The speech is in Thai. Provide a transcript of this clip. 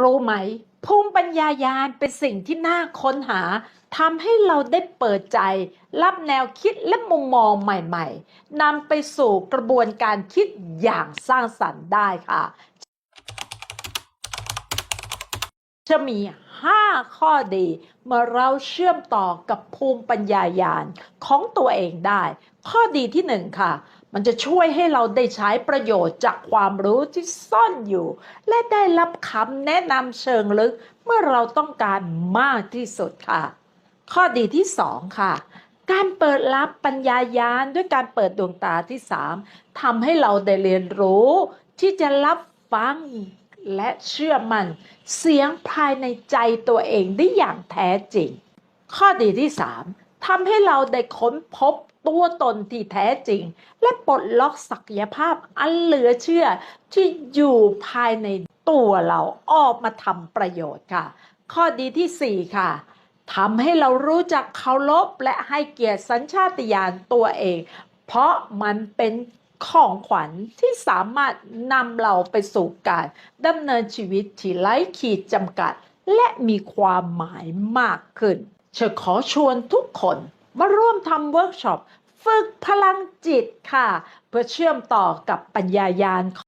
รู้ไหม ภูมิปัญญายาณเป็นสิ่งที่น่าค้นหาทำให้เราได้เปิดใจ รับแนวคิดและมุมมองใหม่ ๆนำไปสู่กระบวนการคิดอย่างสร้างสรรค์ได้ค่ะ จะมี 5 ข้อดีเมื่อเราเชื่อมต่อกับภูมิปัญญายาณของตัวเองได้ ข้อดีที่ 1 ค่ะ มันจะช่วยให้เราได้ใช้ประโยชน์จากความรู้ที่ซ่อนอยู่ และได้รับคำแนะนำเชิงลึกเมื่อเราต้องการมากที่สุดค่ะ ข้อดีที่ 2 ค่ะ การเปิดรับปัญญายาณด้วยการเปิดดวงตาที่ 3ทำให้เราได้เรียนรู้ที่จะรับฟัง และเชื่อมันเสียงภายในใจตัวเองได้อย่างแท้จริง ข้อดีที่ 3ทำให้เราได้ค้นพบตัวตนที่แท้จริง และปลดล็อกศักยภาพอันเหลือเชื่อที่อยู่ภายในตัวเราออกมาทำประโยชน์ค่ะ ข้อดีที่ 4 ค่ะทำให้เรารู้จักเคารพและให้เกียรติสัญชาติญาณตัวเอง เพราะมันเป็น ของขวัญที่สามารถนำเราไปสู่การดำเนินชีวิตที่ไร้ขีดจำกัด และมีความหมายมากขึ้นเชอขอชวนทุกคนมาร่วมทำเวิร์กช็อปฝึกพลังจิตค่ะ เพื่อเชื่อมต่อกับปัญญายาณ